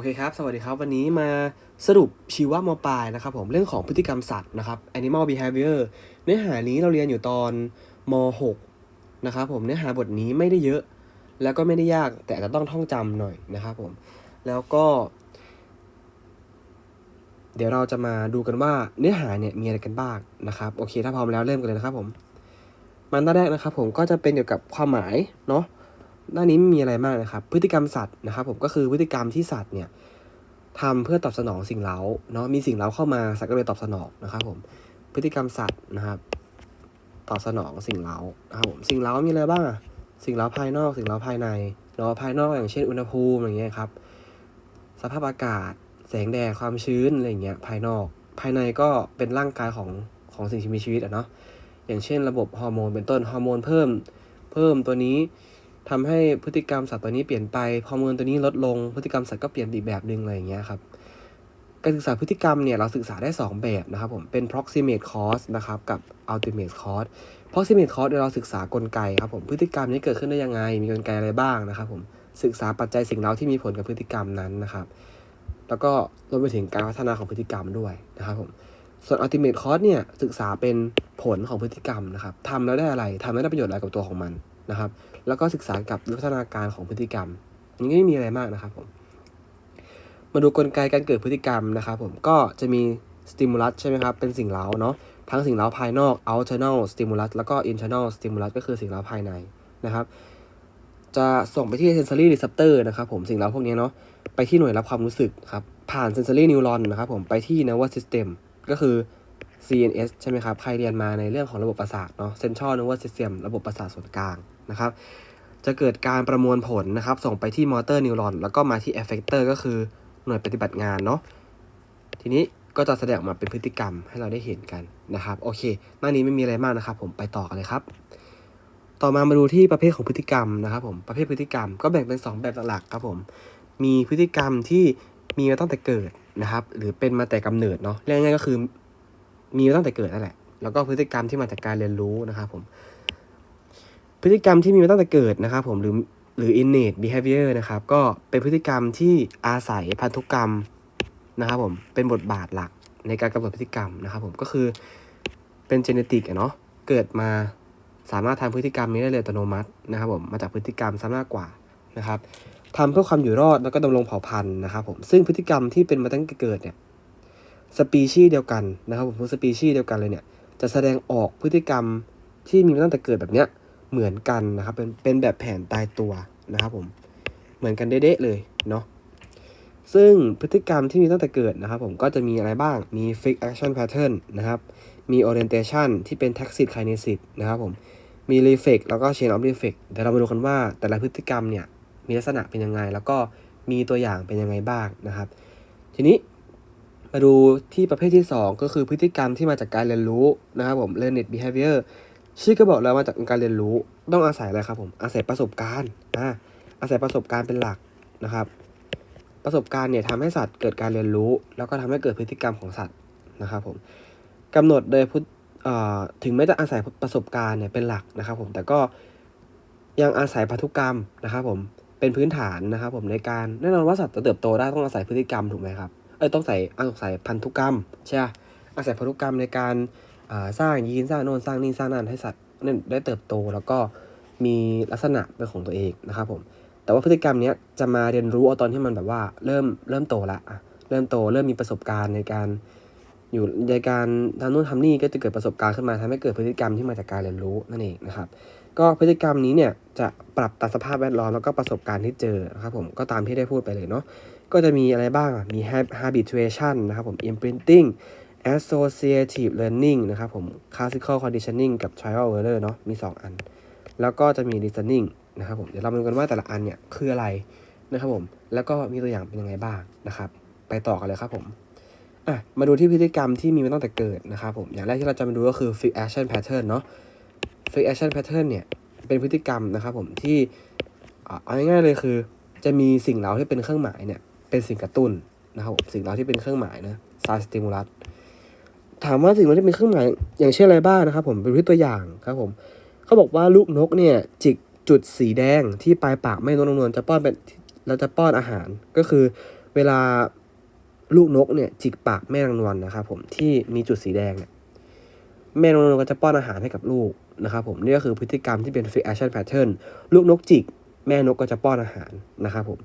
อเคครับ สวัสดีครับ วันนี้มาสรุปชีวะมปลายนะครับผม เรื่องของพฤติกรรมสัตว์นะครับ animal behavior เนื้อหานี้เราเรียนอยู่ตอนม .6 นะครับผม เนื้อหาบทนี้ไม่ได้เยอะ แล้วก็ไม่ได้ยาก แต่อาจจะต้องท่องจำหน่อยนะครับผม แล้วก็ เดี๋ยวเราจะมาดูกันว่าเนื้อหาเนี่ยมีอะไรกันบ้างนะครับ โอเค ถ้าพร้อมแล้วเริ่มกันเลยนะครับผม มันหน้าแรกนะครับผม ก็จะเป็นเกี่ยวกับความหมายเนาะ หน้านี้ไม่มีอะไรมากนะครับ พฤติกรรมสัตว์นะครับ ผมก็คือพฤติกรรมที่สัตว์เนี่ยทำเพื่อตอบสนองสิ่งเร้าเนาะมีสิ่งเร้าเข้ามาสัตว์ก็เลยตอบสนองนะครับ ผมพฤติกรรมสัตว์นะครับตอบสนองสิ่งเร้านะครับผมสิ่งเร้ามีอะไรบ้างอะสิ่งเร้าภายนอก สิ่งเร้าภายในเนาะภายนอกอย่างเช่นอุณหภูมิอย่างเงี้ยครับสภาพอากาศ แสงแดดความชื้นอะไรอย่างเงี้ยภายนอก ภายในก็เป็นร่างกายของของสิ่งที่มีชีวิตอะเนาะอย่างเช่น ระบบฮอร์โมนเป็นต้นฮอร์โมนเพิ่ม เพิ่มตัวนี้ ทำให้พฤติกรรมสัตว์ตัวนี้เปลี่ยนไปฮอร์โมนตัวนี้ลดลงพฤติกรรมสัตว์ก็เปลี่ยนอีกแบบหนึ่งอะไรอย่างเงี้ยครับการศึกษาพฤติกรรมเนี่ยเราศึกษาได้ 2 แบบนะครับผมเป็น proximate cause นะครับกับ ultimate cause proximate cause เดี๋ยวเราศึกษากลไกครับผมพฤติกรรมนี้เกิดขึ้นได้ยังไง มีกลไกอะไรบ้างนะครับผมศึกษาปัจจัยสิ่งเร้าที่มีผลกับพฤติกรรมนั้นนะครับ แล้วก็รวมไปถึงการพัฒนาของพฤติกรรมด้วยนะครับผมส่วน ultimate cause เนี่ยศึกษาเป็นผลของพฤติกรรมนะครับทำแล้วได้อะไรทำแล้วได้ประโยชน์อะไรกับตัวของมันนะครับ แล้วก็ศึกษากับวิวัฒนาการของพฤติกรรมอันนี้ก็ไม่มีอะไรมากนะครับผมมาดูกลไกการเกิดพฤติกรรมนะครับผมก็จะมี stimulus ใช่ไหมครับเป็นสิ่งเร้าเนาะทั้งสิ่งเร้าภายนอก external stimulus แล้วก็ internal stimulus ก็คือสิ่งเร้าภายในนะครับ จะส่งไปที่ sensory receptor นะครับผมสิ่งเร้าพวกนี้เนาะไปที่หน่วยรับความรู้สึกครับผ่าน sensory neuron นะครับผมไปที่ nervous system ก็คือ CNS ใช่ไหมครับ ใครเรียนมาในเรื่องของระบบประสาทเนาะ central nervous system ระบบประสาทส่วนกลาง นะครับ จะเกิดการประมวลผลนะครับ ส่งไปที่ motor neuron แล้วก็มาที่ effector ก็คือหน่วยปฏิบัติงานเนาะทีนี้ก็จะแสดงออกมาเป็นพฤติกรรมให้เราได้เห็นกันนะครับโอเค หน้านี้ไม่มีอะไรมากนะครับ ผมไปต่อกันเลยครับ ต่อมามาดูที่ประเภทของพฤติกรรมนะครับ ผมประเภทพฤติกรรมก็แบ่งเป็น 2 แบบหลักๆครับผมมีพฤติกรรมที่มีมาตั้งแต่เกิดนะครับ หรือเป็นมาแต่กำเนิดเนาะเรียกง่ายก็คือมีมาตั้งแต่เกิดนั่นแหละแล้วก็พฤติกรรมที่มาจากการเรียนรู้นะครับผม พฤติกรรมที่มีมาตั้งแต่เกิดนะครับผมหรือหรือ innate behavior นะครับก็เป็นพฤติกรรมที่อาศัยพันธุกรรมนะครับผมเป็นบทบาทหลักในการกำหนดพฤติกรรมนะครับผมก็คือเป็นเจเนติกเนาะเกิดมาสามารถทำพฤติกรรมนี้ได้เลยอัตโนมัตินะครับผมมาจากพฤติกรรมซะมากกว่านะครับทำเพื่อความอยู่รอดแล้วก็ดำรงเผ่าพันธุ์นะครับผมซึ่งพฤติกรรมที่เป็นมาตั้งแต่เกิดเนี่ยสปีชีส์เดียวกันนะครับผมทุกสปีชีส์เดียวกันเลยเนี่ยจะแสดงออกพฤติกรรมที่มีมาตั้งแต่เกิดแบบเนี้ย เหมือนกันนะครับ เป็นเป็นแบบแผนตายตัวนะครับผมเหมือนกันเด๊ะเลยเนาะซึ่งพฤติกรรมที่มีตั้งแต่เกิดนะครับผมก็จะมีอะไรบ้างมี fixed action pattern นะครับมี orientation ที่เป็น tacit kinesis นะครับผมมี reflex แล้วก็ chain of reflex เดี๋ยวเรามาดูกันว่าแต่ละพฤติกรรมเนี่ยมีลักษณะเป็นยังไง แล้วก็มีตัวอย่างเป็นยังไงบ้างนะครับ ทีนี้มาดูที่ประเภทที่ 2 ก็คือพฤติกรรมที่มาจากการเรียนรู้นะครับผม learned behavior ชื่อก็บอกแล้วมาจากการเรียนรู้ต้องอาศัยอะไรครับผมอาศัยประสบการณ์อ่าอาศัยประสบการณ์เป็นหลักนะครับ ประสบการณ์เนี่ยทำให้สัตว์เกิดการเรียนรู้ แล้วก็ทำให้เกิดพฤติกรรมของสัตว์นะครับผมกำหนดโดยพุทเอ่อถึงแม้จะอาศัยประสบการณ์เนี่ยเป็นหลักนะครับผมแต่ก็ยังอาศัยพันธุกรรมนะครับผมเป็นพื้นฐานนะครับผมในการแน่นอนว่าสัตว์จะเติบโตได้ต้องอาศัยพฤติกรรมถูกไหมครับเออต้องใส่อาศัยพันธุกรรมใช่อาศัยพันธุกรรมในการ สร้างยีนสร้างโน่นสร้างนี่สร้างนั่นให้สัตว์นั่นได้เติบโตแล้วก็มีลักษณะเป็นของตัวเองนะครับผม แต่ว่าพฤติกรรมเนี้ยจะมาเรียนรู้เอาตอนที่มันแบบว่าเริ่มเริ่มโตละเริ่มโตเริ่มมีประสบการณ์ในการอยู่ในการทำนู่นทำนี่ก็จะเกิดประสบการณ์ขึ้นมาทำให้เกิดพฤติกรรมที่มาจากการเรียนรู้นั่นเองนะครับ ก็พฤติกรรมนี้เนี่ยจะปรับตามสภาพแวดล้อมแล้วก็ประสบการณ์ที่เจอนะครับผมก็ตามที่ได้พูดไปเลยเนาะก็จะมีอะไรบ้างมี hab- habituation นะครับผม imprinting associative learning นะครับผม classical conditioning กับ trial error เนาะมี 2 อัน แล้วก็จะมี listening นะครับผม เดี๋ยวเรามาดูกันว่าแต่ละอันเนี่ยคืออะไรนะครับผม แล้วก็มีตัวอย่างเป็นยังไงบ้างนะครับ ไปต่อกันเลยครับผมอะมาดูที่พฤติกรรมที่มีมาตั้งแต่เกิดนะครับผม อย่างแรกที่เราจะมาดูก็คือ fixed action pattern เนาะ fixed action pattern เนี่ยเป็นพฤติกรรมนะครับผมที่อ่าเอาง่ายๆเลยคือ จะมีสิ่งเราที่เป็นเครื่องหมายเนี่ยเป็นสิ่งกระตุ้นนะครับผมสิ่งเราที่เป็นเครื่องหมายนะ sign stimulus ถามว่าสิ่งเร้าที่เป็นเครื่องหมายอย่างเช่นอะไรบ้างนะครับ ผมเป็นตัวอย่างครับผมเขาบอกว่าลูกนกเนี่ยจิกจุดสีแดงที่ปลายปากไม่นวลนวลจะป้อนเป็นเราจะป้อนอาหารก็คือเวลาลูกนกเนี่ยจิกปากแม่นางนวลนะครับผมที่มีจุดสีแดงเนี่ยแม่นางนวลก็จะป้อนอาหารให้กับลูกนะครับผมนี่ก็คือพฤติกรรมที่เป็น fake action pattern ลูกนกจิก แม่นกก็จะป้อนอาหารนะครับผม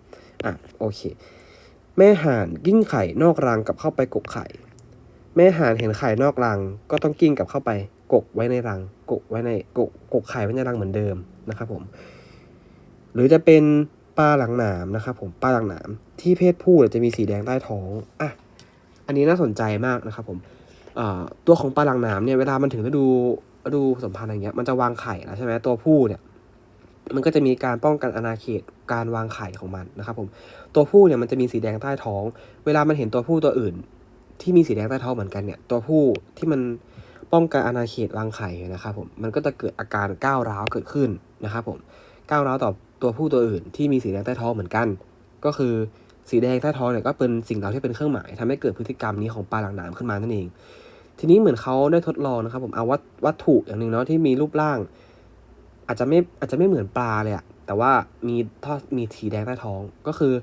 อะโอเค แม่ห่านกิ้งไข่นอกรังกลับเข้าไปกกไข่ แม่ห่านเห็นไข่นอกรัง ก็ต้องกิ้งกลับเข้าไป กกไว้ในรัง กกไว้ในกกกกไข่ไว้ในรังเหมือนเดิมนะครับผม หรือจะเป็นปลาหลังหนามนะครับผมปลาหลังหนามที่เพศผู้จะมีสีแดงใต้ท้องอะอันนี้น่าสนใจมากนะครับผมตัวของปลาหลังหนามเนี่ยเวลามันถึงฤดูฤดูผสมพันธุ์อะไรเงี้ยมันจะวางไข่แล้วใช่ไหมตัวผู้เนี่ย มันก็จะมีการป้องกันอาณาเขตการวางไข่ของมันนะครับผมตัวผู้เนี่ยมันจะมีสีแดงใต้ท้อง เวลามันเห็นตัวผู้ตัวอื่น ที่มีสีแดงใต้ท้องเหมือนกันเนี่ย ตัวผู้ที่มันป้องกันอาณาเขตวางไข่นะครับผมมันก็จะเกิดอาการก้าวร้าวเกิดขึ้นนะครับผมก้าวร้าวต่อตัวผู้ตัวอื่น ที่มีสีแดงใต้ท้องเหมือนกัน ก็คือสีแดงใต้ท้องเนี่ยก็เป็นสิ่งเราที่เป็นเครื่องหมายทำให้เกิดพฤติกรรมนี้ของปลาหลังน้ำขึ้นมานั่นเอง ทีนี้เหมือนเขาได้ทดลองนะครับผมเอาวัตวัตถุอย่างหนึ่งเนาะที่มีรูปร่าง อาจจะไม่อาจจะไม่เหมือนปลาเลยอะแต่ว่ามีทอดมีสีแดงใต้ท้องก็คือ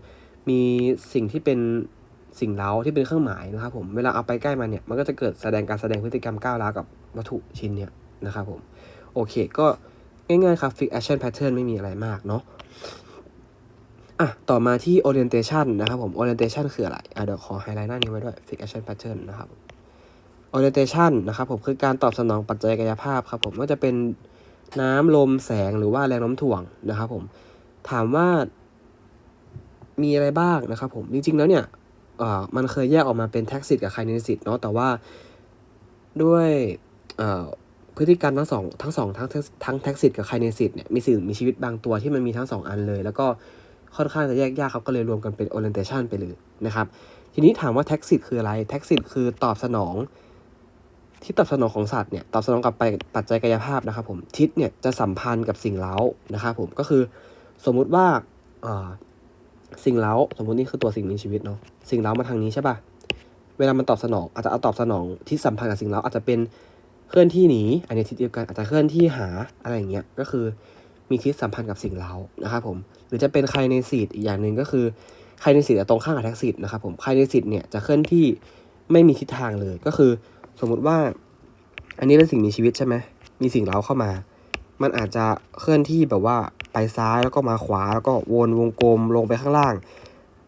มีสิ่งที่เป็น สิ่งเล้าที่เป็นเครื่องหมายนะครับผมเวลาเอาไปใกล้มันเนี่ยมันก็จะเกิดแสดงการแสดงพฤติกรรมก้าวร้าวกับวัตถุชิ้นเนี่ยนะครับผมโอเคก็ง่ายๆครับ fix action pattern ไม่มีอะไรมากเนาะอะต่อมาที่ orientation นะครับผม orientation คืออะไรอะเดี๋ยวขอไฮไลท์หน้านี้ไว้ด้วย fix action pattern นะครับ orientation นะครับผมคือการตอบสนองปัจจัยกายภาพครับผมม่ว่าจะเป็นน้ำลมแสงหรือว่าแรงโน้มถ่วงนะครับผมถามว่ามีอะไรบ้างนะครับผมจริงๆแล้วเนี่ย เอ่อมันเคยแยกออกมาเป็นแท็กซิตกับไคเนซิตเนาะแต่ว่าด้วยเอ่อพฤติกรรมทั้งสองทั้งสองทั้งทั้งแท็กซิตกับไคเนซิตเนี่ยมีสิ่งมีชีวิตบางตัวที่มันมีทั้งสองอันเลย แล้วก็ค่อนข้างจะแยกยากเขาก็เลยรวมกันเป็น orientation ไปเลยนะครับ ทีนี้ถามว่าแท็กซิตคืออะไรแท็กซิตคือตอบสนอง ที่ตอบสนองของสัตว์เนี่ยตอบสนองกับไปปัจจัยกายภาพนะครับผมทิศเนี่ยจะสัมพันธ์กับสิ่งเล้านะครับผมก็คือสมมุติว่าอ่อ สิ่งเล้าสมมตินี่คือตัวสิ่งมีชีวิตเนาะสิ่งเล้ามาทางนี้ใช่ปะเวลามันตอบสนอง อาจจะเอาตอบสนองทิศสัมพันธ์กับสิ่งเล้าอาจจะเป็นเคลื่อนที่หนีอันนี้ทิศเดียวกันอาจจะเคลื่อนที่หาอะไรอย่างเงี้ยก็คือมีทิศสัมพันธ์กับสิ่งเล้านะครับผมหรือจะเป็นไคเนซิตอีกอย่างหนึ่งก็คือไคเนซิตตรงข้ามกับแท็กซิตนะครับผมไคเนซิตเนี่ยจะเคลื่อนที่ไม่มีทิศทางเลยก็คือสมมุติว่า อันนี้เป็นสิ่งมีชีวิตใช่ไหมมีสิ่งเร้าเข้ามา มันอาจจะเคลื่อนที่แบบว่า ไปซ้ายแล้วก็มาขวาแล้วก็วนวงกลมลงไปข้างล่าง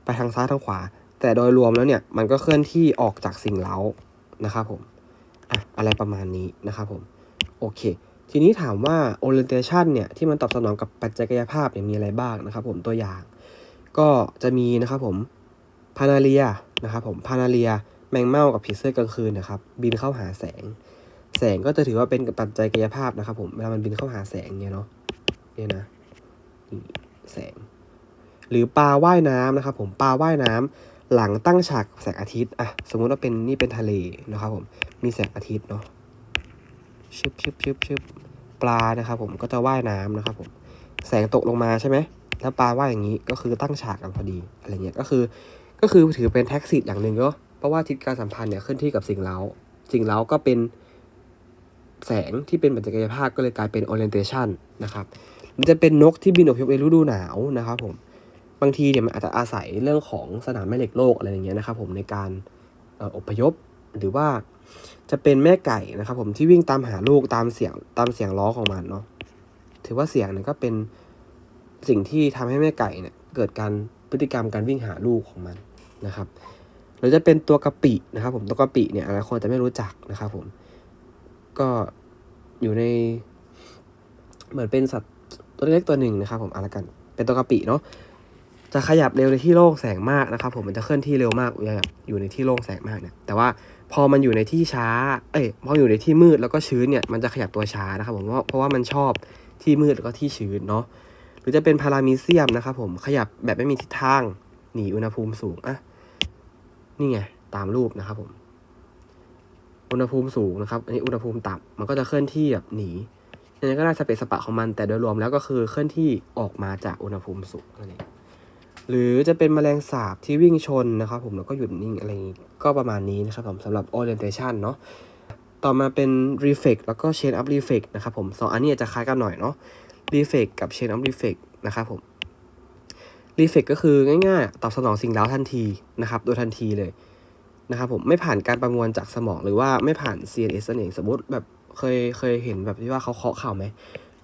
ไปทางซ้ายทางขวา แต่โดยรวมแล้วเนี่ยมันก็เคลื่อนที่ออกจากสิ่งเร้านะครับผมอะอะไรประมาณนี้นะครับผมโอเค ทีนี้ถามว่า orientation เนี่ยที่มันตอบสนองกับปัจจัยกายภาพเนี่ยมีอะไรบ้างนะครับผมตัวอย่าง ก็จะมีนะครับผมพานาเลียนะครับผมพานาเลียแมงเม่ากับผีเสื้อกลางคืนนะครับบินเข้าหาแสง แสงก็จะถือว่าเป็นปัจจัยกายภาพนะครับผมเวลามันบินเข้าหาแสงเนี่ยเนาะเนี่ยนะ แสง หรือปลาว่ายน้ำนะครับ ผมปลาว่ายน้ำหลังตั้งฉากแสงอาทิตย์อะสมมุติว่าเป็นนี่เป็นทะเลนะครับ ผมมีแสงอาทิตย์เนาะชึบชึบชึบชึบปลานะครับ ผมก็จะว่ายน้ำนะครับ ผมแสงตกลงมาใช่ไหมแล้วปลาว่ายอย่างนี้ก็คือตั้งฉากกันพอดีอะไรเงี้ยก็คือก็คือถือเป็นแท็กซิตอย่างหนึ่งก็เพราะว่าทิศการสัมพันธ์เนี่ยเคลื่อนที่กับสิ่งเล้าสิ่งเล้าก็เป็นแสงที่เป็นปัจจัยกายภาพก็เลยกลายเป็น orientation นะครับ มันจะเป็นนกที่บินอพยพในฤดูหนาวนะครับผมบางทีเนี่ยมันอาจจะอาศัยเรื่องของสนามแม่เหล็กโลกอะไรอย่างเงี้ยนะครับผมในการอพยพหรือว่าจะเป็นแม่ไก่นะครับ ผมที่วิ่งตามหาลูกตามเสียงตามเสียงร้องของมันเนาะถือว่าเสียงเนี่ยก็เป็นสิ่งที่ทำให้แม่ไก่เนี่ยเกิดการพฤติกรรมการวิ่งหาลูกของมันนะครับหรือจะเป็นตัวกะปินะครับ ผมตัวกะปิเนี่ยหลายคนจะไม่รู้จักนะครับ ผมก็อยู่ในเหมือนเป็นสัตว์ ตัวเล็กตัวหนึ่งนะครับผมเอาละกัน เป็นตัวกะปิเนาะจะขยับเร็วในที่โล่งแสงมากนะครับ ผมมันจะเคลื่อนที่เร็วมากอยู่ในที่โล่งแสงมากเนี่ยแต่ว่าพอมันอยู่ในที่ช้า เอ้ยพออยู่ในที่มืดแล้วก็ชื้นเนี่ยมันจะขยับตัวช้านะครับผมเพราะเพราะว่ามันชอบที่มืดแล้วก็ที่ชื้นเนาะหรือจะเป็นพารามีเซียมนะครับผมขยับแบบไม่มีทิศทางหนีอุณหภูมิสูงอะนี่ไงตามรูปนะครับผม อุณหภูมิสูงนะครับ อันนี้อุณหภูมิต่ำมันก็จะเคลื่อนที่แบบหนี ยังไงก็ได้สเปซสปะของมันแต่โดยรวมแล้วก็คือเคลื่อนที่ออกมาจากอุณหภูมิสูงนั่นเองหรือจะเป็นแมลงสาบที่วิ่งชนนะครับผมแล้วก็หยุดนิ่งอะไรอย่างนี้ก็ประมาณนี้นะครับผมสำหรับ orientation เนาะต่อมาเป็น reflect แล้วก็ chain of reflect นะครับผมสองอันนี้จะคล้ายกันหน่อยเนาะ reflect กับ chain of reflect นะครับผมรีเฟกก็คือง่ายๆ ตอบสนองสิ่งเร้าทันทีนะครับ โดยทันทีเลยนะครับผมไม่ผ่านการประมวลจากสมองหรือว่าไม่ผ่าน CNS นั่นเองสมมติแบบ เคยเคยเห็นแบบที่ว่าเขาเคาะเข่าไหม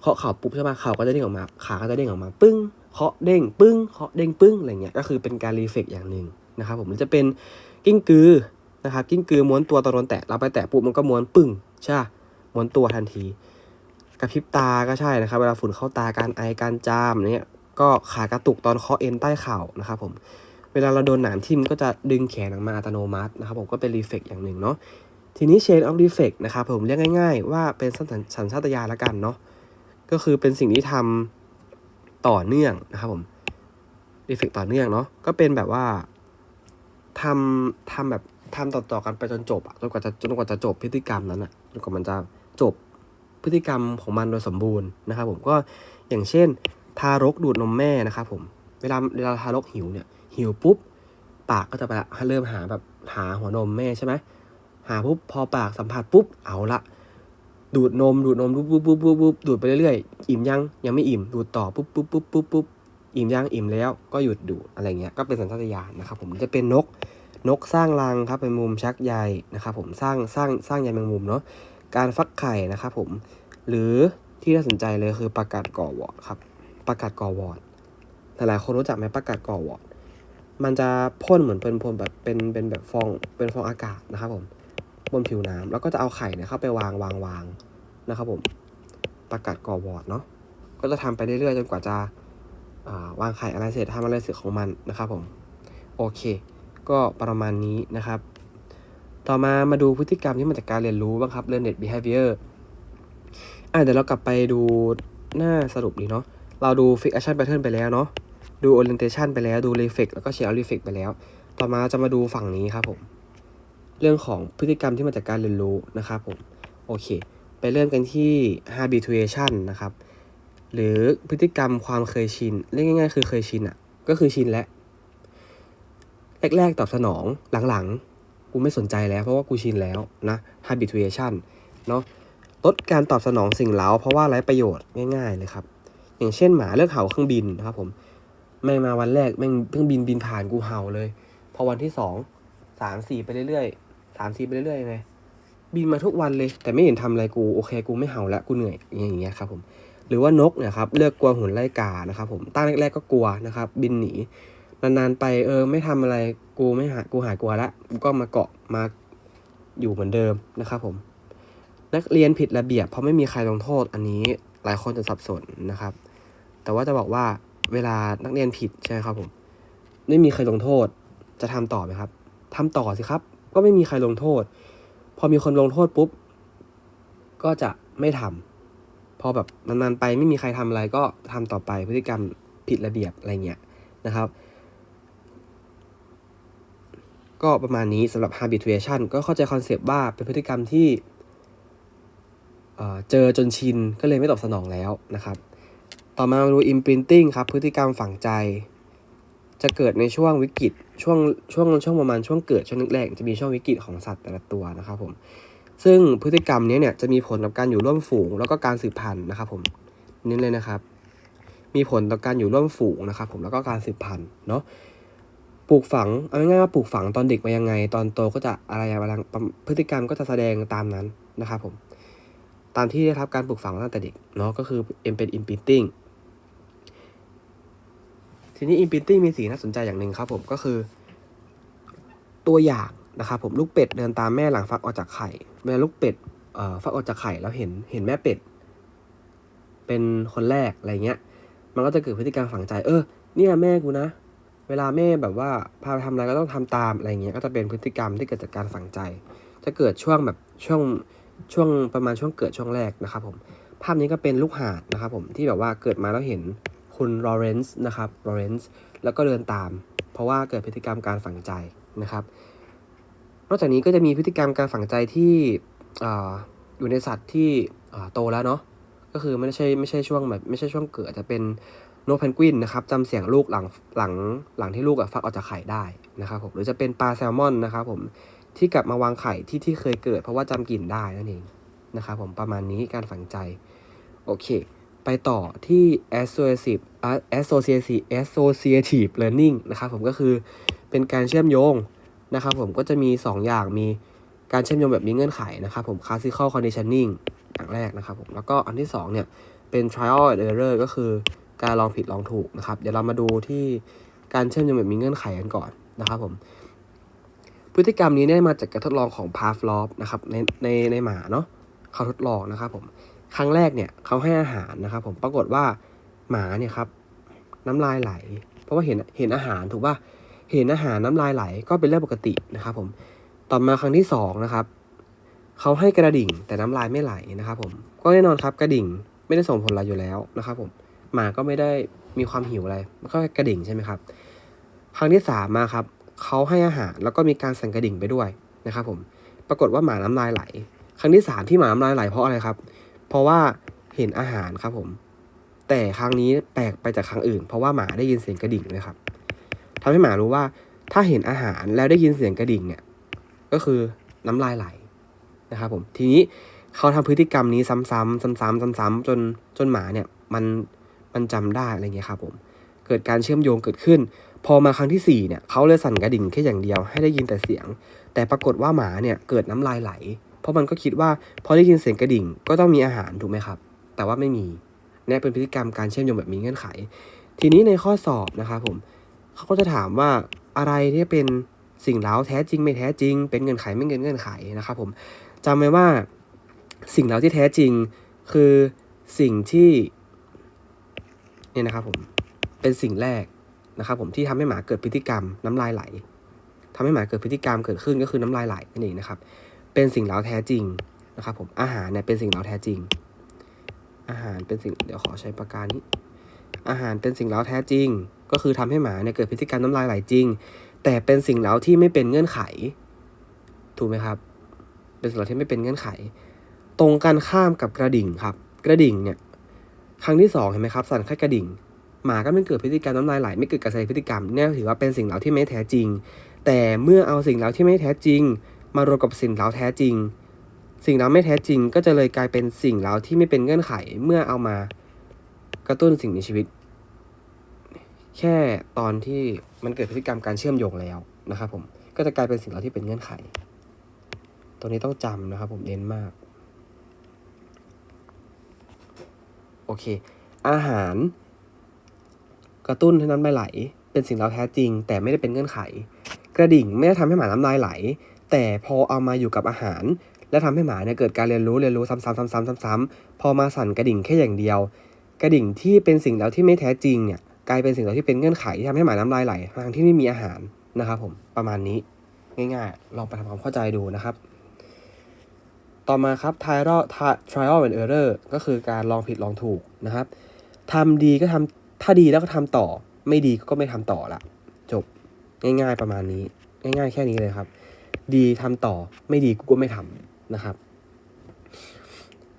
เคาะเข่าปุ๊บใช่ปะเข่าก็จะเด้งออกมา ขาก็จะเด้งออกมา ปึ้งเคาะเด้งปึ้งเคาะเด้งปึ้งอะไรเงี้ยก็คือเป็นการรีเฟกอย่างหนึ่งนะครับผมหรือจะเป็นกิ้งกือนะครับกิ้งกือม้วนตัวตอนโดนแตะเราไปแตะปุ๊บมันก็ม้วนปึ้งใช่ม้วนตัวทันทีกระพริบตาก็ใช่นะครับ เวลาฝุ่นเข้าตาการไอการจามเนี่ยก็ขากระตุกตอนเคาะเอ็นใต้เข่านะครับผมเวลาเราโดนหนามทิ่มก็จะดึงแขนออกมาอัตโนมัตินะครับผมก็เป็นรีเฟกอย่างหนึ่งเนาะ ทีนี้ chain of reflex นะครับผมเรียกง่าย ๆ ว่าเป็นสัญสัญชาตญาณละกันเนาะก็คือเป็นสิ่งที่ทำต่อเนื่องนะครับผมรีเฟกต่อเนื่องเนาะก็เป็นแบบว่าทำทำแบบทำต่อๆกันไปจนจบอะจนกว่าจะจนกว่าจะจบพฤติกรรมนั้นอะจนกว่ามันจะจบพฤติกรรมของมันโดยสมบูรณ์นะครับผมก็อย่างเช่น ทารกดูดนมแม่นะครับผมเวลาเวลาทารกหิวเนี่ยหิวปุ๊บปากก็จะไปเริ่มหาแบบหาหัวนมแม่ใช่ไหม หาปุ๊บพอปากสัมผัสปุ๊บเอาละดูดนมดูดนมปุ๊บปุ๊บปุ๊บปุ๊บปุ๊บดูดไปเรื่อยๆ อิ่มยังยังไม่อิ่มดูดต่อปุ๊บปุ๊บปุ๊บปุ๊บปุ๊บอิ่มยังอิ่มแล้วก็หยุดดูดอะไรเงี้ยก็เป็นสัญชาตญาณนะครับผมจะเป็นนกนกสร้างรังครับเป็นมุมชักใยนะครับผมสร้างสร้างสร้างใยแมงมุมเนาะการฟักไข่นะครับผมหรือที่น่าสนใจเลยคือประกาศก่อวอดครับประกาศก่อวอดหลายๆคนรู้จักไหมประกาศก่อวอดมันจะพ่นเหมือนเป็นพ่นแบบเป็นเป็นแบบฟองเป็นฟองอากาศนะครับผม บนผิวน้ำแล้วก็จะเอาไข่เนี่ยเข้าไปวางวางวางนะครับผมประกาศก่อวอร์ดเนาะก็จะทำไปเรื่อยๆจนกว่าจะาวางไข่อะไรเสร็จทำอะไรเสร็จของมันนะครับผมโอเค ก็ประมาณนี้นะครับ ต่อมามาดูพฤติกรรมที่มาจากการเรียนรู้บ้างครับ learned behavior อะเดี๋ยวเรากลับไปดูหน้าสรุปดีเนาะเราดู fix action pattern ไปแล้วเนาะดู orientation ไปแล้วดู reflex แล้วก็ share reflex ไปแล้ว ต่อมาจะมาดูฝั่งนี้ครับผม เรื่องของพฤติกรรมที่มาจากการเรียนรู้นะครับผมโอเค ไปเริ่มกันที่ habituation นะครับ หรือพฤติกรรมความเคยชินเรียกง่ายๆ คือเคยชินอะ่ะก็คือชินแล้วแรกๆตอบสนองหลังๆ กูไม่สนใจแล้วเพราะว่ากูชินแล้วนะ habituation เนาะลดการตอบสนองสิ่งเร้าเพราะว่าไร้ประโยชน์ง่ายๆเลยครับ อย่างเช่นหมาเลิกเห่าเครื่องบินนะครับผมแม่งมาวันแรกแม่งเครื่องบินบินผ่านกูเห่าเลย พอวันที่สองสามสี่ไปเรื่อยๆ สามสี่ไปเรื่อยๆยังไงบินมาทุกวันเลย แต่ไม่เห็นทำอะไรกูโอเคกูไม่เห่าละกูเหนื่อยอย่างเงี้ยครับผมหรือว่านกเนี่ยครับเลิกกลัวหุ่นไล่กานะครับผมตั้งแรกๆก็กลัวนะครับ บินหนีนานๆไปเออไม่ทำอะไรกูไม่หากูหายกลัวละกูก็มาเกาะมาอยู่เหมือนเดิมนะครับผมนักเรียนผิดระเบียบ เพราะไม่มีใครลงโทษอันนี้หลายคนจะสับสนนะครับ แต่ว่าจะบอกว่าเวลานักเรียนผิดใช่ไหมครับผม ไม่มีใครลงโทษจะทำต่อไหมครับทำต่อสิครับ ก็ไม่มีใครลงโทษ พอมีคนลงโทษปุ๊บ ก็จะไม่ทำพอแบบนานๆไปไม่มีใครทำอะไรก็ทำต่อไปพฤติกรรมผิดระเบียบอะไรเงี้ยนะครับ ก็ประมาณนี้สำหรับ habituation ก็เข้าใจคอนเซปต์ว่าเป็นพฤติกรรมที่เจอจนชินก็เลยไม่ตอบสนองแล้วนะครับ ต่อมามาดู imprinting ครับ พฤติกรรมฝังใจ จะเกิดในช่วงวิกฤตช่วงช่วงช่วงประมาณช่วงเกิดช่วงแรกจะมีช่วงวิกฤตของสัตว์แต่ละตัวนะครับผมซึ่งพฤติกรรมนี้เนี่ยจะมีผลกับการอยู่ร่วมฝูง แล้วก็การสืบพันธุ์นะครับผมน้นเลยนะครับ มีผลต่อการอยู่ร่วมฝูงนะครับผมแล้วก็การสืบพันธุ์เนาะปลูกฝังเอาง่ายๆว่าปลูกฝังตอนเด็กมายังไง ตอนโตก็จะอะไรอะไรพฤติกรรมก็จะแสดงตามนั้นนะครับผมตามที่ได้รับการปลูกฝังตั้งแต่เด็กเนาะก็คือเป็น imprinting ทีนี้ imprinting มีสีน่าสนใจอย่างหนึ่งครับผมก็คือ ตัวอย่างนะครับผมลูกเป็ดเดินตามแม่หลังฟักออกจากไข่เมื่อลูกเป็ดเอ่อฟักออกจากไข่แล้วเห็นเห็นแม่เป็ด เป็นคนแรกอะไรเงี้ย มันก็จะเกิดพฤติกรรมฝังใจ เออเนี่ยแม่กูนะ เวลาแม่แบบว่าพาไปทำอะไรก็ต้องทำตามอะไรเงี้ยก็จะเป็นพฤติกรรมที่เกิดจากการฝังใจ จะเกิดช่วงแบบช่วงช่วงประมาณช่วงเกิดช่วงแรกนะครับผมภาพนี้ก็เป็นลูกหาดนะครับผมที่แบบว่าเกิดมาแล้วเห็น คุณลอเรนซ์นะครับลอเรนซ์แล้วก็เดินตาม เพราะว่าเกิดพฤติกรรมการฝังใจนะครับ นอกจากนี้ก็จะมีพฤติกรรมการฝังใจที่อยู่ในสัตว์ที่โตแล้วเนาะก็คือไม่ใช่ไม่ใช่ช่วงแบบไม่ใช่ช่วงเกิดจะเป็นนกเพนกวินนะครับจำเสียงลูกหลังหลังหลังที่ลูกอะฟักออกจากไข่ได้นะครับผมหรือจะเป็นปลาแซลมอนนะครับผมที่กลับมาวางไข่ที่ที่เคยเกิด เพราะว่าจำกลิ่นได้นั่นเองนะครับผมประมาณนี้การฝังใจโอเค ไปต่อที่ associative associative associative learning นะครับผมก็คือเป็นการเชื่อมโยงนะครับผมก็จะมี 2 อย่างมีการเชื่อมโยงแบบมีเงื่อนไขนะครับผม classical conditioning อย่างแรกนะครับผม แล้วก็อันที่ 2 เนี่ย เป็น trial and error ก็คือการลองผิดลองถูกนะครับ เดี๋ยวเรามาดูที่การเชื่อมโยงแบบมีเงื่อนไขกันก่อนนะครับผม พฤติกรรมนี้ได้มาจากการทดลองของ Pavlov นะครับในในในหมาเนาะเขาทดลองนะครับผม ครั้งแรกเนี่ยเขาให้อาหารนะครับ ผมปรากฏว่าหมาเนี่ยครับน้ำลายไหล เพราะว่าเห็นเห็นอาหารถูกป่ะเห็นอาหารน้ำลายไหลก็เป็นเรื่องปกตินะครับ ผมต่อมาครั้งที่สองนะครับเขาให้กระดิ่งแต่น้ำลายไม่ไหลนะครับ ผมก็แน่นอนครับกระดิ่งไม่ได้ส่งผลอะไรอยู่แล้วนะครับ ผมหมาก็ไม่ได้มีความหิวอะไรมันก็กระดิ่งใช่ไหมครับ ครั้งที่สามมาครับเขาให้อาหารแล้วก็มีการสั่นกระดิ่งไปด้วยนะครับ ผมปรากฏว่าหมาน้ำลายไหล ครั้งที่สามที่หมาน้ำลายไหลเพราะอะไรครับ เพราะว่าเห็นอาหารครับผม แต่ครั้งนี้แปลกไปจากครั้งอื่น เพราะว่าหมาได้ยินเสียงกระดิ่งเลยครับทำให้หมารู้ว่าถ้าเห็นอาหารแล้วได้ยินเสียงกระดิ่งเนี่ย ก็คือน้ำลายไหลนะครับผม ทีนี้เขาทำพฤติกรรมนี้ซ้ำๆซ้ำๆซ้ำๆจนจนหมาเนี่ยมันมันจำได้อะไรเงี้ยครับผม เกิดการเชื่อมโยงเกิดขึ้น พอมาครั้งที่สี่เนี่ยเขาเลยสั่นกระดิ่งแค่อย่างเดียวให้ได้ยินแต่เสียง แต่ปรากฏว่าหมาเนี่ยเกิดน้ำลายไหล เพราะมันก็คิดว่าพอได้ยินเสียงกระดิ่งก็ต้องมีอาหารถูกไหมครับ แต่ว่าไม่มีเนี่ยเป็นพฤติกรรมการเชื่อมโยงแบบมีเงื่อนไข ทีนี้ในข้อสอบนะครับผมเขาก็จะถามว่าอะไรที่เป็นสิ่งเล้าแท้จริงไม่แท้จริง เป็นเงื่อนไขไม่เงื่อนไขนะครับผมจำไว้ว่าสิ่งเล้าที่แท้จริงคือสิ่งที่เนี่ยนะครับผมเป็นสิ่งแรกนะครับผมที่ทำให้หมาเกิดพฤติกรรมน้ำลายไหลทำให้หมาเกิดพฤติกรรมเกิดขึ้นก็คือน้ำลายไหลนั่นเองนะครับ เป็นสิ่งเล้าแท้จริงนะครับผมอาหารเนี่ยเป็นสิ่งเล้าแท้จริง อาหารเป็นสิ่งเดี๋ยวขอใช้ปากกานี้ อาหารเป็นสิ่งเล้าแท้จริง ก็คือทำให้หมาเนี่ยเกิดพฤติกรรมน้ำลายไหลจริง แต่เป็นสิ่งเล้าที่ไม่เป็นเงื่อนไข ถูกไหมครับ เป็นสิ่งเล้าที่ไม่เป็นเงื่อนไข ตรงกันข้ามกับกระดิ่งครับ กระดิ่งเนี่ยครั้งที่สองเห็นไหมครับสั่นแค่กระดิ่งหมาก็ไม่เกิดพฤติกรรมน้ำลายไหลไม่เกิดการแสดงพฤติกรรมเนี่ยถือว่าเป็นสิ่งเหล่าที่ไม่แท้จริง แต่เมื่อเอาสิ่งเหล่าที่ไม่แท้จริง มารวมกับสิ่งเหล่าแท้จริง สิ่งเหล่าไม่แท้จริง ก็จะเลยกลายเป็นสิ่งเหล่าที่ไม่เป็นเงื่อนไขเมื่อเอามากระตุ้นสิ่งมีชีวิต แค่ตอนที่มันเกิดพฤติกรรมการเชื่อมโยงแล้วนะครับผมก็จะกลายเป็นสิ่งเหล่าที่เป็นเงื่อนไขตัวนี้ต้องจำนะครับผมเน้นมากโอเค อาหาร กระตุ้นให้น้ำลายไหล เป็นสิ่งเราแท้จริง แต่ไม่ได้เป็นเงื่อนไข กระดิ่งไม่ได้ทำให้หมาน้ำลายไหล แต่พอเอามาอยู่กับอาหาร และทำให้หมาเนี่ยเกิดการเรียนรู้เรียนรู้ซ้ำๆซ้ำๆซ้ำๆพอมาสั่นกระดิ่งแค่อย่างเดียว กระดิ่งที่เป็นสิ่งแล้วที่ไม่แท้จริงเนี่ยกลายเป็นสิ่งแล้วที่เป็นเงื่อนไขที่ทำให้หมาน้ำลายไหลทั้งที่ไม่มีอาหารนะครับผมประมาณนี้ง่ายๆ ลองไปทำความเข้าใจดูนะครับ ต่อมาครับ trial trial and error ก็คือการลองผิดลองถูกนะครับทำดีก็ทำถ้าดีแล้วก็ทำต่อ ไม่ดีก็ไม่ทำต่อละจบง่าย ๆประมาณนี้ ง่าย ๆ แค่นี้เลยครับ ดีทำต่อไม่ดีกูก็ไม่ทำนะครับ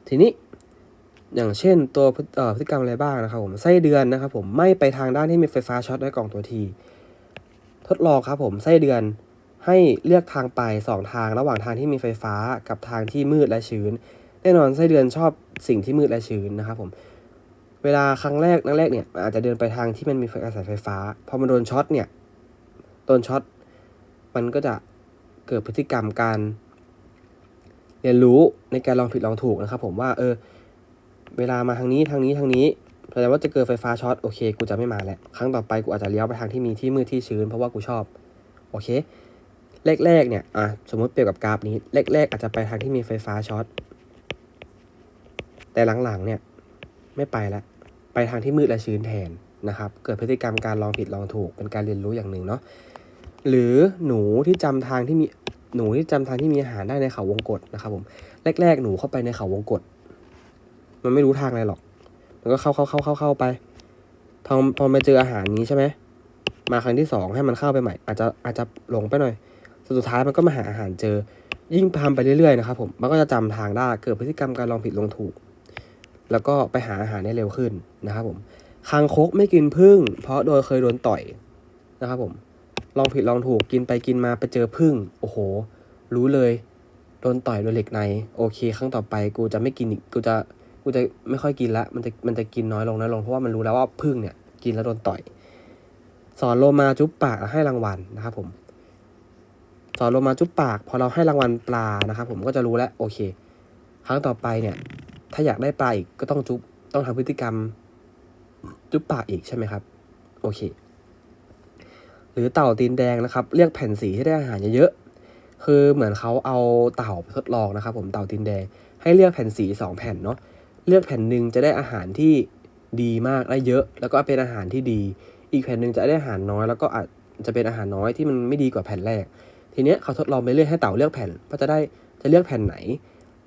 ทีนี้อย่างเช่นตัวพฤติกรรมอะไรบ้างนะครับผมไส้เดือนนะครับผมไม่ไปทางด้านที่มีไฟฟ้าช็อตด้วยกล่องตัวทีทดลองครับผมไส้เดือนให้เลือกทางไปสองทางระหว่างทางที่มีไฟฟ้ากับทางที่มืดและชื้น แน่นอนไส้เดือนชอบสิ่งที่มืดและชื้นนะครับผมเวลาครั้งแรกนังแรกเนี่ยอาจจะเดินไปทางที่มันมีกระแสไฟฟ้าพอมันโดนช็อตเนี่ยโดนช็อตมันก็จะ เกิดพฤติกรรมการ เรียนรู้ในการลองผิดลองถูกนะครับผมว่าเออเวลามาทางนี้ทางนี้ทางนี้แสดงว่าจะเกิดไฟฟ้าช็อตโอเค กูจะไม่มาแล้วครั้งต่อไปกูอาจจะเลี้ยวไปทางที่มีที่มืดที่ชื้นเพราะว่ากูชอบโอเคแรกๆเนี่ยอะสมมติเปรียบกับกราฟนี้แรกๆอาจจะไปทางที่มีไฟฟ้าช็อตแต่หลังๆเนี่ยไม่ไปแล้วไปทางที่มืดและชื้นแทนนะครับ เกิดพฤติกรรมการลองผิดลองถูกเป็นการเรียนรู้อย่างหนึ่งเนาะ หรือหนูที่จำทางที่มีหนูที่จำทางที่มีอาหารได้ในเขาวงกตนะครับผมแรก ๆ หนูเข้าไปในเขาวงกตมันไม่รู้ทางอะไรหรอก มันก็เข้าเข้าเข้าเข้าเข้าไปพอพอมาเจออาหารนี้ใช่ไหมมาครั้งที่สองให้มันเข้าไปใหม่ อาจจะอาจจะหลงไปหน่อยสุดท้ายมันก็มาหาอาหารเจอ ยิ่งทำไปเรื่อยๆนะครับผมมันก็จะจำทางได้เกิดพฤติกรรมการลองผิดลองถูก แล้วก็ไปหาอาหารได้เร็วขึ้นนะครับผมคางคกไม่กินพึ่ง เพราะโดยเคยโดนต่อยนะครับผม ลองผิดลองถูกกินไปกินมาไปเจอพึ่ง โอ้โห รู้เลยโดนต่อยโดนเหล็กใน โอเคครั้งต่อไปกูจะไม่กินอีกกูจะกูจะไม่ค่อยกินละมันจะมันจะกินน้อยลงน้อยลงเพราะว่ามันรู้แล้วว่าพึ่งเนี่ย กินแล้วโดนต่อย สอนโลมาจุ๊บปากแล้วให้รางวัลนะครับผม สอนโลมาจุ๊บปาก พอเราให้รางวัลปลานะครับผมก็จะรู้แล้วโอเค ครั้งต่อไปเนี่ย ถ้าอยากได้ปลาอีกก็ต้องจุ๊บต้องทำพฤติกรรม จุ๊บปากอีกใช่ไหมครับ โอเค รือเต่าตีนแดงนะครับ เรียกแผ่นสีที่ได้อาหารเยอะๆคือเหมือนเขาเอาเต่าไปทดลองนะครับ ผมเต่าตีนแดง ให้เลือกแผ่นสีสองแผ่นเนาะเลือกแผ่นหนึ่งจะได้อาหารที่ดีมากได้เยอะ แล้วก็เป็นอาหารที่ดี อีกแผ่นหนึ่งจะได้อาหารน้อย แล้วก็อาจจะเป็นอาหารน้อยที่มันไม่ดีกว่าแผ่นแรก ทีเนี้ยเขาทดลองไปเรื่อยให้เต่าเลือกแผ่นว่าจะได้จะเลือกแผ่นไหน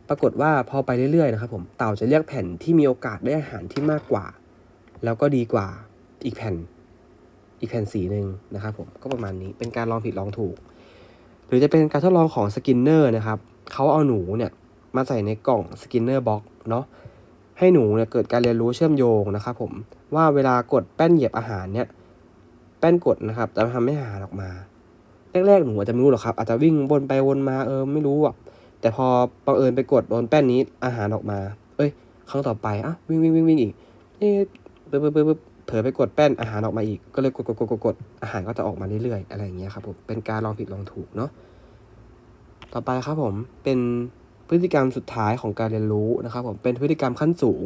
ปรากฏว่าพอไปเรื่อยๆนะครับ ผมเต่าจะเลือกแผ่นที่มีโอกาสได้อาหารที่มากกว่า แล้วก็ดีกว่าอีกแผ่น อีกแผ่นสีหนึ่งนะครับผมก็ประมาณนี้เป็นการลองผิดลองถูก หรือจะเป็นการทดลองของสกินเนอร์นะครับเขาเอาหนูเนี่ยมาใส่ในกล่องสกินเนอร์บ็อกเนาะให้หนูเนี่ยเกิดการเรียนรู้เชื่อมโยงนะครับผมว่าเวลากดแป้นเหยียบอาหารเนี่ยแป้นกดนะครับจะทำให้อาหารออกมา แรกๆหนูอาจจะไม่รู้หรอกครับอาจจะวิ่งวนไปวนมาเออไม่รู้อะแต่พอบังเอิญไปกดโดนแป้นนี้อาหารออกมา เอ้ย ครั้งต่อไปอะวิ่งวิ่งวิ่งวิ่งอีกเอ๊ะปึ๊บปึ๊บปึ๊บ ลอไปกดแป้นอาหารออกมาอีก ก็เลยกดกดกดกดกดอาหารก็จะออกมาเรื่อยๆ อะไรอย่างเงี้ยครับผมเป็นการลองผิดลองถูกเนาะต่อไปครับผมเป็นพฤติกรรมสุดท้ายของการเรียนรู้นะครับผมเป็นพฤติกรรมขั้นสูง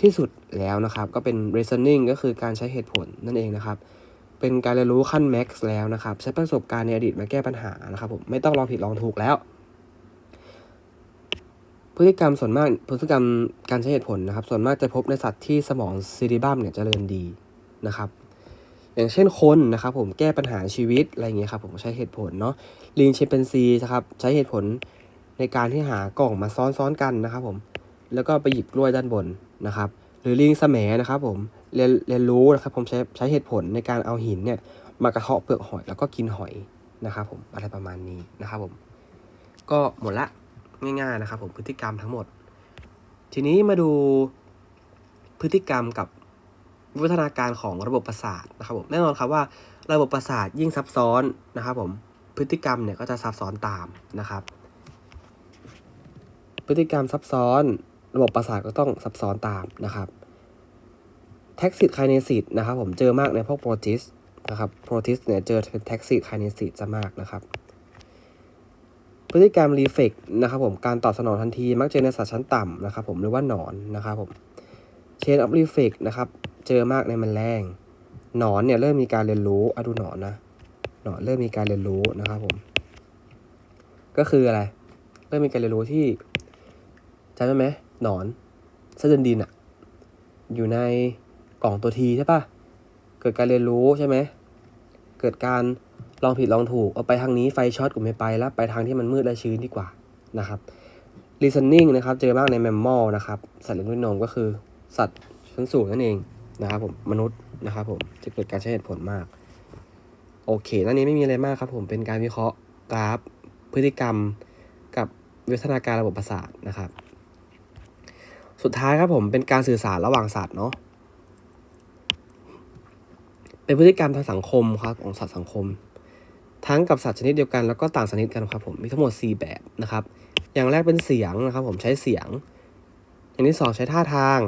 ที่สุดแล้วนะครับ ก็เป็น reasoning ก็คือการใช้เหตุผลนั่นเองนะครับ เป็นการเรียนรู้ขั้น max แล้วนะครับ ใช้ประสบการณ์ในอดีตมาแก้ปัญหานะครับผมไม่ต้องลองผิดลองถูกแล้ว พฤติกรรมส่วนมากพฤติกรรมการใช้เหตุผลนะครับ ส่วนมากจะพบในสัตว์ที่สมองซีริบัมเนี่ยเจริญดีนะครับ อย่างเช่นคนนะครับ ผมแก้ปัญหาชีวิตอะไรอย่างเงี้ยครับผมใช้เหตุผลเนาะลิงชิมเปนซีนะครับใช้เหตุผลในการที่หากล่องมาซ้อนๆกันนะครับ ผมแล้วก็ไปหยิบกล้วยด้านบนนะครับ หรือลิงแสมนะครับผมเรียนเรียนรู้นะครับ ผมใช้ใช้เหตุผลในการเอาหินเนี่ยมากระเทาะเปลือกหอยแล้วก็กินหอยนะครับ ผมอะไรประมาณนี้นะครับผมก็หมดละ ง่ายๆนะครับผมพฤติกรรมทั้งหมด ทีนี้มาดูพฤติกรรมกับวิวัฒนาการของระบบประสาทนะครับผมแน่นอนครับว่าระบบประสาทยิ่งซับซ้อนนะครับผมพฤติกรรมเนี่ยก็จะซับซ้อนตามนะครับ พฤติกรรมซับซ้อน ระบบประสาทก็ต้องซับซ้อนตามนะครับแท็กซิตไคเนซิตนะครับผมเจอมากในพวกโปรติสนะครับโปรติสเนี่ยเจอเป็นแท็กซิตไคเนซิตจะมากนะครับ พฤติกรรมรีเฟกนะครับผมการตอบสนองทันทีมักเจอในสัตว์ชั้นต่ำนะครับผมหรือว่าหนอนนะครับผมเชนออฟรีเฟกนะครับเจอมากในแมลงหนอนเนี่ยเริ่มมีการเรียนรู้อะดูหนอนนะหนอนเริ่มมีการเรียนรู้นะครับผมก็คืออะไร เริ่มมีการเรียนรู้ที่จำได้ไหมหนอนเส้นเดินดินอะอยู่ในกล่องตัวทีใช่ปะเกิดการเรียนรู้ใช่ไหมเกิดการ ลองผิดลองถูกเอาไปทางนี้ไฟช็อตกูไม่ไปแล้วไปทางที่มันมืดและชื้นดีกว่านะครับ listening นะครับเจอมากในแมมมอลนะครับสัตว์เลี้ยงด้วยนมก็คือ สัตว์ชั้นสูงนั่นเองนะครับผมมนุษย์นะครับผมจะเกิดการใช้เหตุผลมาก โอเคนั่นนี้ไม่มีอะไรมากครับผมเป็นการวิเคราะห์กราฟ พฤติกรรมกับวิวัฒนาการระบบประสาทนะครับ สุดท้ายครับผมเป็นการสื่อสารระหว่างสัตว์เนาะเป็นพฤติกรรมทางสังคมครับของสัตว์สังคม ทั้งกับสัตว์ชนิดเดียวกันแล้วก็ต่างชนิดกันครับผมมีทั้งหมด 4 แบบนะครับ อย่างแรกเป็นเสียงนะครับ ผมใช้เสียง อย่างที่สองใช้ท่าทาง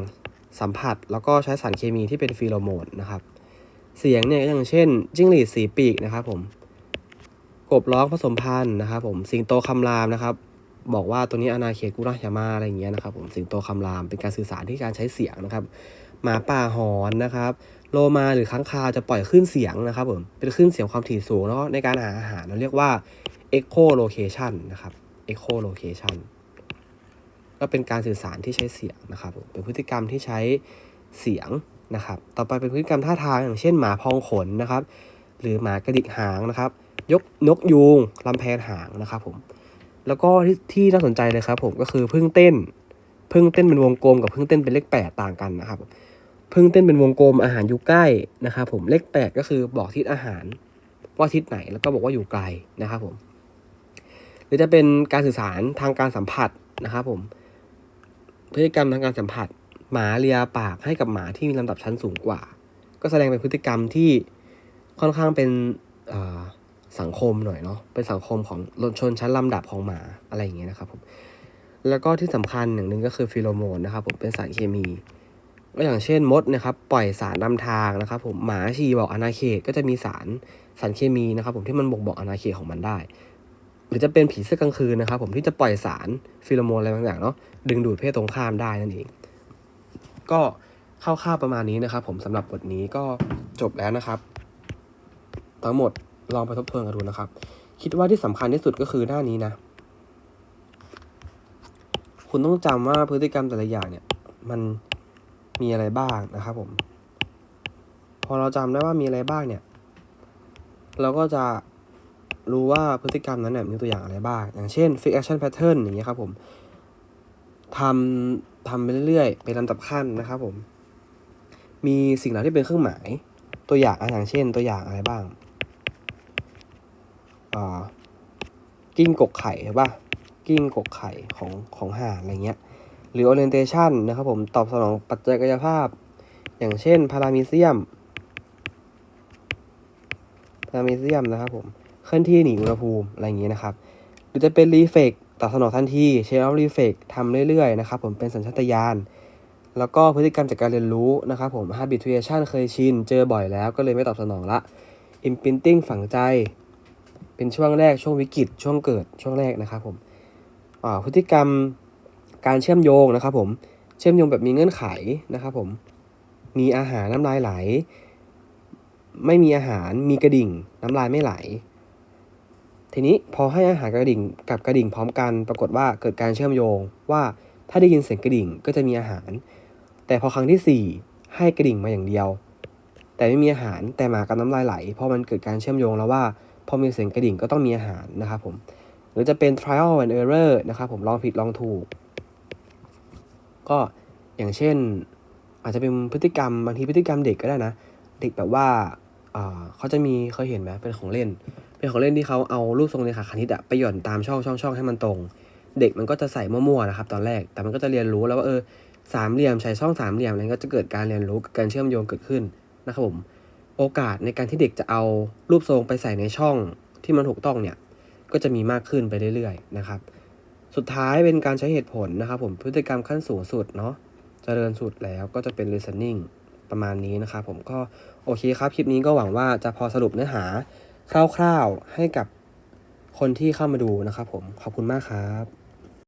สัมผัส แล้วก็ใช้สารเคมีที่เป็นฟีโรโมนนะครับ เสียงเนี่ยก็อย่างเช่น จิ้งหรีดสีปีกนะครับผมกบร้องผสมพันธุ์นะครับ ผมสิงโตคำรามนะครับ บอกว่าตัวนี้อาณาเขตกุราชยามาอะไรอย่างเงี้ยนะครับ ผมสิงโตคำรามเป็นการสื่อสารที่การใช้เสียงนะครับ หมาป่าหอนนะครับ โลมาหรือค้างคาวจะปล่อยคลื่นเสียงนะครับผมเป็นคลื่นเสียงความถี่สูงแล้วในการหาอาหารเราเรียกว่า echolocation นะครับ echolocation ก็เป็นการสื่อสารที่ใช้เสียงนะครับเป็นพฤติกรรมที่ใช้เสียงนะครับ ต่อไปเป็นพฤติกรรมท่าทางอย่างเช่นหมาพองขนนะครับ หรือหมากระดิกหางนะครับ ยกนกยูงลำแพนหางนะครับผมแล้วก็ที่ที่น่าสนใจเลยครับผมก็คือพึ่งเต้นพึ่งเต้นเป็นวงกลมกับพึ่งเต้นเป็นเลขแปดต่างกันนะครับ พึ่งเต้นเป็นวงกลมอาหารอยู่ใกล้นะครับผมเลขแปดก็คือบอกทิศอาหาร ว่าทิศไหนแล้วก็บอกว่าอยู่ไกลนะครับผมหรือจะเป็นการสื่อสารทางการสัมผัสนะครับผมพฤติกรรมทางการสัมผัส หมาเลียปากให้กับหมาที่มีลำดับชั้นสูงกว่า ก็แสดงเป็นพฤติกรรมที่ค่อนข้างเป็นสังคมหน่อยเนาะเป็นสังคมของชนชั้นลำดับของหมาอะไรอย่างเงี้ยนะครับผมแล้วก็ที่สำคัญอย่างหนึ่งก็คือฟีโรโมนนะครับผมเป็นสารเคมี ก็อย่างเช่นมดนะครับปล่อยสารนำทางนะครับผมหมาชีบอกอาณาเขตก็จะมีสารสารเคมีนะครับผมที่มันบ่งบอกอาณาเขตของมันได้ หรือจะเป็นผีเสื้อกลางคืนนะครับผมที่จะปล่อยสารฟีโรโมนอะไรบางอย่างเนาะดึงดูดเพศตรงข้ามได้นั่นเองก็คร่าวๆประมาณนี้นะครับ ผมสำหรับบทนี้ก็จบแล้วนะครับ ทั้งหมดลองไปทบทวนกันดูนะครับ คิดว่าที่สำคัญที่สุดก็คือหน้านี้นะ คุณต้องจำว่าพฤติกรรมแต่ละอย่างเนี่ย มัน มีอะไรบ้างนะครับผม พอเราจำได้ว่ามีอะไรบ้างเนี่ย เราก็จะรู้ว่าพฤติกรรมนั้นเนี่ยมีตัวอย่างอะไรบ้าง อย่างเช่น fix action pattern อย่างเงี้ยครับผมทำทำไปเรื่อยๆเป็นลำดับขั้นนะครับผม มีสิ่งเหล่าที่เป็นเครื่องหมาย ตัวอย่างอะอย่างเช่น ตัวอย่างอะไรบ้างอ่ากิ้งกกไข่ใช่ปะกิ้งกกไข่ของของห่านอะไรเงี้ย หรือ orientation นะครับผมตอบสนองปัจจัยกายภาพ อย่างเช่นพารามีเซียมพารามีเซียมนะครับผมเคลื่อนที่หนีอุณหภูมิอะไรอย่างเงี้ยนะครับ หรือจะเป็น reflex ตอบสนองทันที chain of reflex ทำเรื่อยๆนะครับผมเป็นสัญชาตญาณแล้วก็พฤติกรรมจากการเรียนรู้นะครับผม habituation เคยชิน เจอบ่อยแล้วก็เลยไม่ตอบสนองละ imprinting ฝังใจ เป็นช่วงแรกช่วงวิกฤตช่วงเกิดช่วงแรกนะครับผมพฤติกรรม การเชื่อมโยงนะครับผมเชื่อมโยงแบบมีเงื่อนไขนะครับผมมีอาหารน้ำลายไหล ไม่มีอาหารมีกระดิ่ง น้ำลายไม่ไหล ทีนี้พอให้อาหารกระดิ่งกับกระดิ่งพร้อมกัน ปรากฏว่าเกิดการเชื่อมโยงว่าถ้าได้ยินเสียงกระดิ่งก็จะมีอาหาร แต่พอครั้งที่สี่ให้กระดิ่งมาอย่างเดียว แต่ไม่มีอาหารแต่หมากับน้ำลายไหล เพราะมันเกิดการเชื่อมโยงแล้วว่าพอมีเสียงกระดิ่งก็ต้องมีอาหารนะครับผมหรือจะเป็น trial and error นะครับผมลองผิดลองถูก ก็อย่างเช่น อาจจะเป็นพฤติกรรมบางทีพฤติกรรมเด็กก็ได้นะ เด็กแบบว่าเขาจะมีเคยเห็นไหมเป็นของเล่น เป็นของเล่นที่เขาเอารูปทรงเรขาคณิตอะไปหย่อนตามช่องช่องช่องให้มันตรง เด็กมันก็จะใส่มั่วๆนะครับ ตอนแรกแต่มันก็จะเรียนรู้แล้วว่าเออสามเหลี่ยมใช้ช่องสามเหลี่ยมอะไรก็จะเกิดการเรียนรู้การเชื่อมโยงเกิดขึ้นนะครับผมโอกาสในการที่เด็กจะเอารูปทรงไปใส่ในช่องที่มันถูกต้องเนี่ยก็จะมีมากขึ้นไปเรื่อยๆนะครับ สุดท้ายเป็นการใช้เหตุผลนะครับผมพฤติกรรมขั้นสูงสุดเนาะเจริญสุดแล้วก็จะเป็น listening ประมาณนี้นะครับผมก็โอเคครับคลิปนี้ก็หวังว่าจะพอสรุปเนื้อหาคร่าวๆให้กับคนที่เข้ามาดูนะครับผมขอบคุณมากครับ